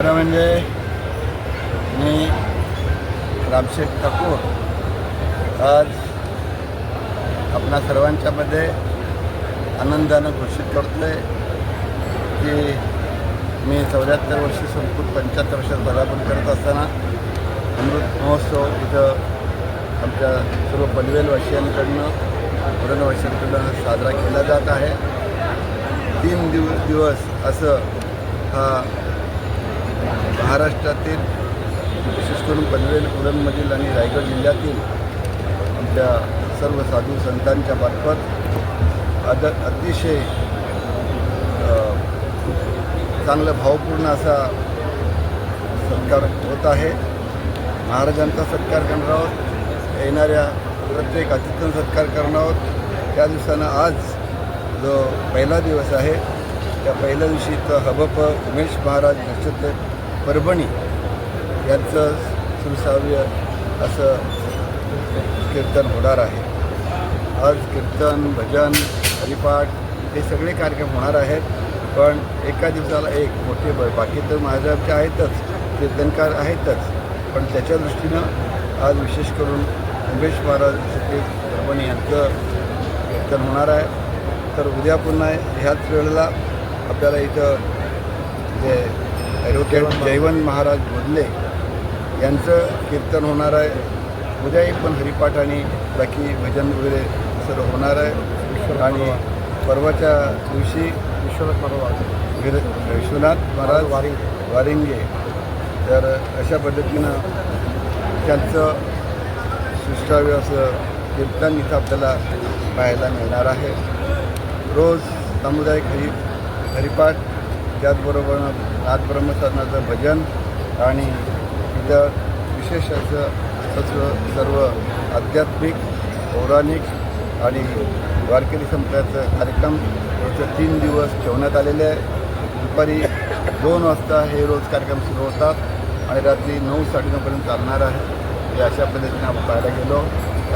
खरं म्हणजे मी रामशेठ ठाकूर आज आपणा सर्वांच्यामध्ये आनंदानं घोषित करतोय की मी चौऱ्याहत्तर वर्षी संपूर्ण पंच्याहत्तर वर्षात पदार्पण करत असताना अमृत महोत्सव इथं आमच्या सर्व पनवेलवासियांकडनं पुरणवासियांकडनं साजरा केला जात आहे. तीन दिव दिवस असं हा महाराष्ट्रातील विशेष करून पनवेल पुरणमधील आणि रायगड जिल्ह्यातील आमच्या सर्व साधू संतांच्या मार्फत अद अतिशय चांगलं भावपूर्ण असा सत्कार होत आहे. महाराजांचा सत्कार करणार आहोत. येणाऱ्या प्रत्येक अतिथ्यांचा सत्कार करणार आहोत. त्या दिवसानं आज जो पहिला दिवस आहे त्या पहिल्या दिवशी तर हबप उमेश महाराज नक्षत्र परभणी यांचं सुसाव्य असं कीर्तन होणार आहे. आज कीर्तन भजन हरिपाठ हे सगळे कार्यक्रम होणार आहेत. पण एका दिवसाला एक मोठे ब बाकी तर महाराजांचे आहेतच कीर्तनकार आहेतच. पण त्याच्या दृष्टीनं आज विशेष करून उमेश महाराज सतीश परभणी यांचं कीर्तन होणार आहे. तर उद्या पुन्हा ह्याच वेळेला आपल्याला इथं जे ॲडव्होकेट जयवंत महाराज. बोधले यांचं कीर्तन होणार आहे. उद्याही पण हरिपाठ आणि बाकी भजन वगैरे सर्व होणार आहे. आणि परवाच्या दिवशी विश्वनाथ महाराज वीर विश्वनाथ महाराज वारी. वारिंगे. तर अशा पद्धतीनं त्यांचं सुष्टाव्य असं कीर्तन इथं आपल्याला पाहायला मिळणार आहे. रोज सामुदायिक हरि हरिपाठ त्याचबरोबर नाथ ब्रह्मस्थानाचं भजन आणि इतर विशेष असं सर्व आध्यात्मिक पौराणिक आणि वारकरी संप्रदायाचं कार्यक्रम रोजचे तीन दिवस ठेवण्यात आलेले आहे. दुपारी दोन वाजता हे रोज कार्यक्रम सुरू होतात आणि रात्री नऊ साडेनऊपर्यंत चालणार आहे. हे अशा पद्धतीने आपण पाहायला गेलो.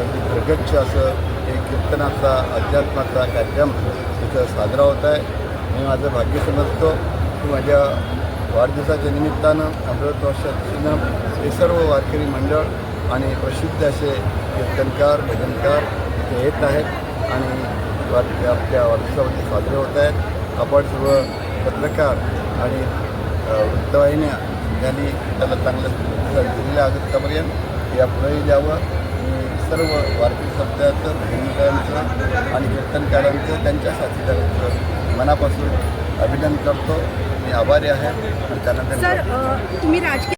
अगदी प्रगच्छ असं एक कीर्तनाचा अध्यात्माचा कार्यक्रम इथं साजरा होत आहे. मी माझं भाग्य समजतो की माझ्या वाढदिवसाच्या निमित्तानं अमृत वर्षानं हे सर्व वारकरी मंडळ आणि प्रसिद्ध असे कीर्तनकार भजनकार इथे येत आहेत आणि आपल्या वाढदिवसामध्ये साजरे होत आहेत. आपण सर्व पत्रकार आणि वृत्तवाहिन्या यांनी त्याला चांगलं दिलेल्या दिलेलं या पुढे द्यावं. सर्व वारकरी शब्दाचं भजनकारांचं आणि कीर्तनकारांचं त्यांच्या साथीदारांचं मनापासून अभिनंदन करतो. मी आभारी आहे आणि त्यांना सर तुम्ही राजकीय